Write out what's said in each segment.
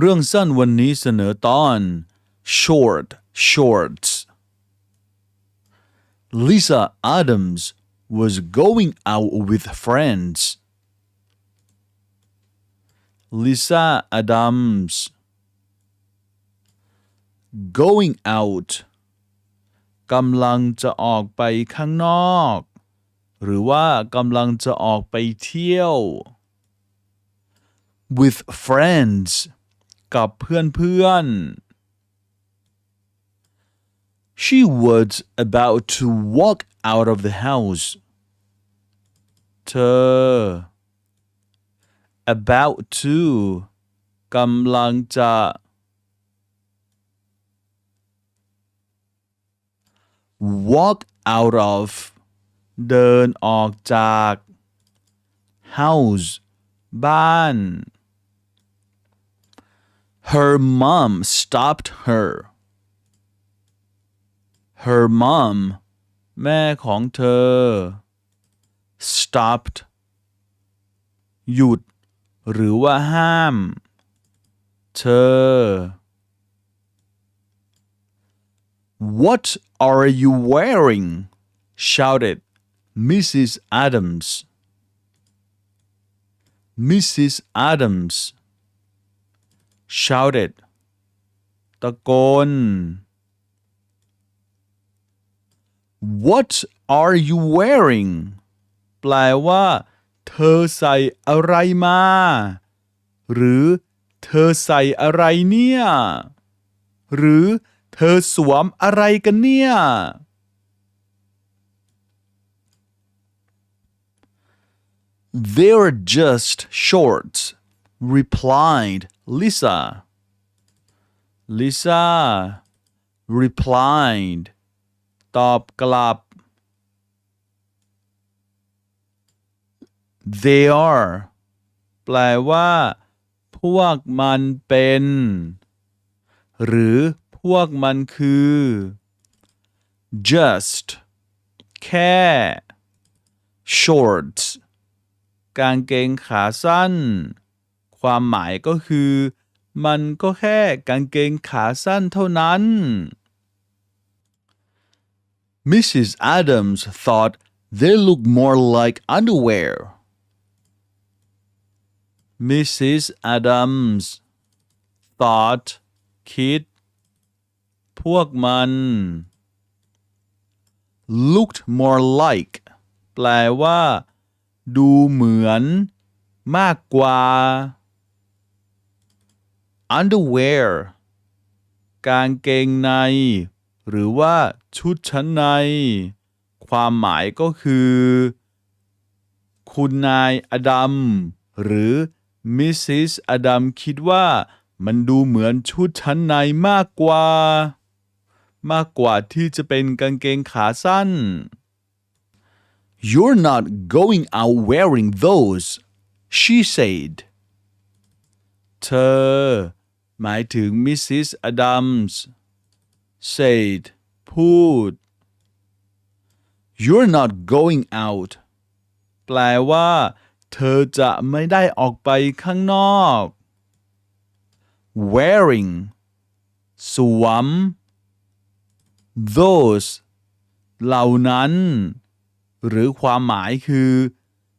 เรื่องสั้นวันนี้เสนอตอน short shorts Lisa Adams was going out with friends Lisa Adams going out กำลังจะออกไปข้างนอก หรือว่ากำลังจะออกไปเที่ยว with friends กับเพื่อนๆ She was about to walk out of the house เธอ about to กำลังจะ walk out of เดินออกจาก house บ้าน Her mom stopped her. Her mom แม่ของเธอ stopped หยุด หรือว่าห้าม เธอ What are you wearing? shouted Mrs. Adams. Mrs. Adams shouted ตะโกน What are you wearing แปลว่า เธอใส่อะไรมา หรือ เธอใส่อะไรเนี่ย หรือ เธอสวมอะไรกันเนี่ย They're just shorts, replied Lisa. Lisa replied ตอบกลับ They are แปลว่า พวกมันเป็น หรือพวกมันคือ just แค่ shorts กางเกงขาสั้น ความหมายก็คือ มันก็แค่กางเกงขาสั้นเท่านั้น Mrs. Adams thought they look more like underwear. Mrs. Adams thought คิด พวกมัน looked more like แปลว่า ดูเหมือน มากกว่า underwear กางเกงใน หรือว่าชุดชั้นใน ความหมายก็คือ คุณนายอดัมหรือมิสซิสอดัมคิดว่ามันดูเหมือนชุดชั้นในมากกว่า มากกว่าที่จะเป็นกางเกงขาสั้น You're not going out wearing those, she said. เธอ หมายถึงมิสซิสอดัมส์ said พูด You're not going out แปลว่า เธอจะไม่ได้ออกไปข้างนอก wearing สวม those เหล่านั้น หรือความหมายคือ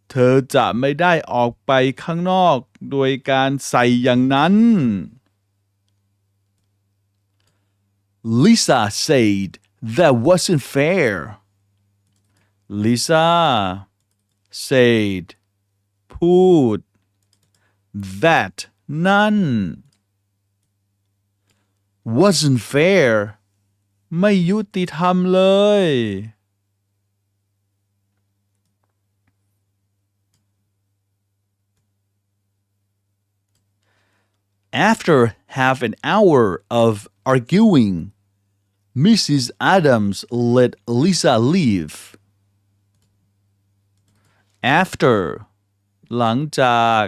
เธอจะไม่ได้ออกไปข้างนอกโดยการใส่อย่างนั้น Lisa said that wasn't fair. Lisa said พูด that นั่น wasn't fair ไม่ยุติธรรมเลย After half an hour of arguing, Mrs. Adams let Lisa leave. After หลังจาก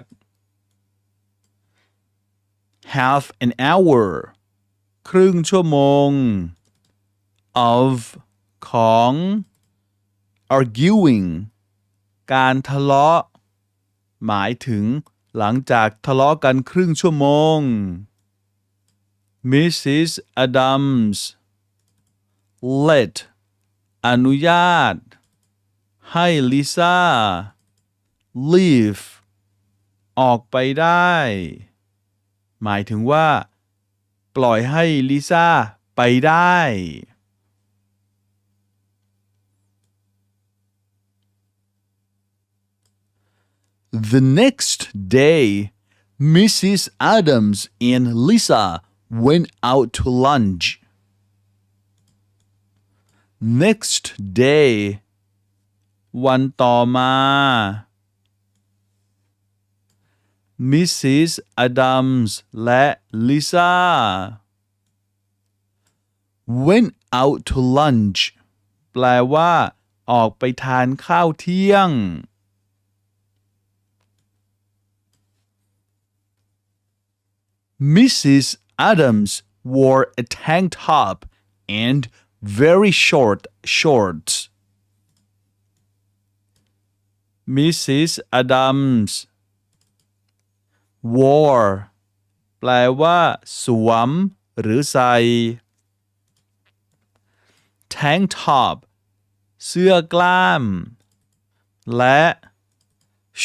half an hour ครึ่งชั่วโมง of ของ arguing การทะเลาะ หมายถึง หลังจากทะเลาะกันครึ่งชั่วโมง Mrs. Adams let อนุญาต ให้ลิซ่า leave ออกไปได้ หมายถึงว่า ปล่อยให้ลิซ่าไปได้ The next day, Mrs. Adams and Lisa went out to lunch. Next day วันต่อมา Mrs. Adams และ Lisa went out to lunch แปลว่า ออกไปทานข้าวเที่ยง Mrs. Adams wore a tank top and very short shorts. Mrs. Adams wore แปลว่า สวม หรือใส่ tank top เสื้อกล้าม และ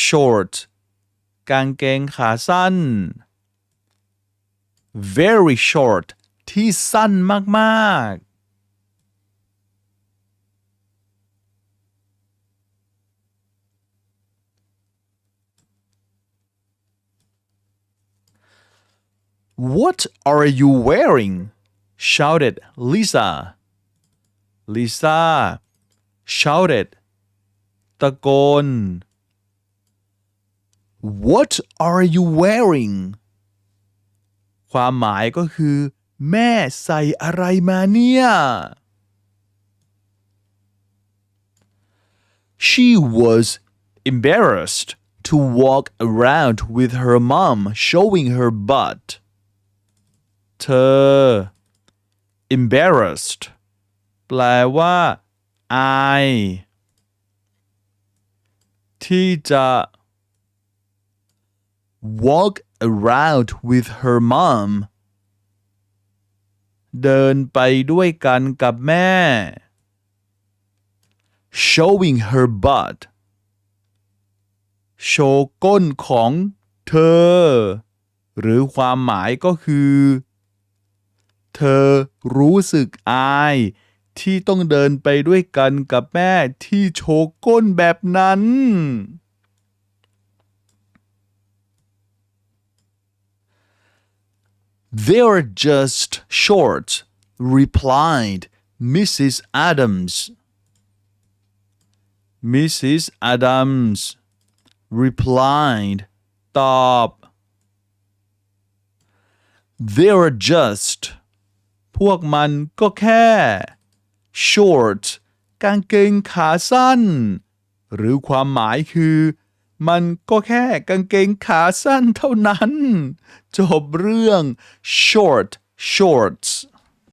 short กางเกงขาสั้น very short ที่สั้นมาก ๆ What are you wearing? shouted Lisa. Lisa shouted ตะโกน What are you wearing? ความหมายก็คือ แม่ใส่อะไรมาเนี่ย She was embarrassed to walk around with her mom showing her butt. เธอ embarrassed แปลว่าอายที่จะ walk around with her mom เดินไปด้วยกันกับแม่ showing her butt โชว์ก้นของเธอ หรือความหมายก็คือ เธอรู้สึกอาย ที่ต้องเดินไปด้วยกันกับแม่ที่โชว์ก้นแบบนั้น They're just shorts, replied Mrs. Adams. Mrs. Adams replied ตอบ They're just พวกมันก็แค่ short กางเกงขาสั้น หรือความหมายคือ มันก็แค่กางเกงขาสั้นเท่านั้น จบเรื่อง short shorts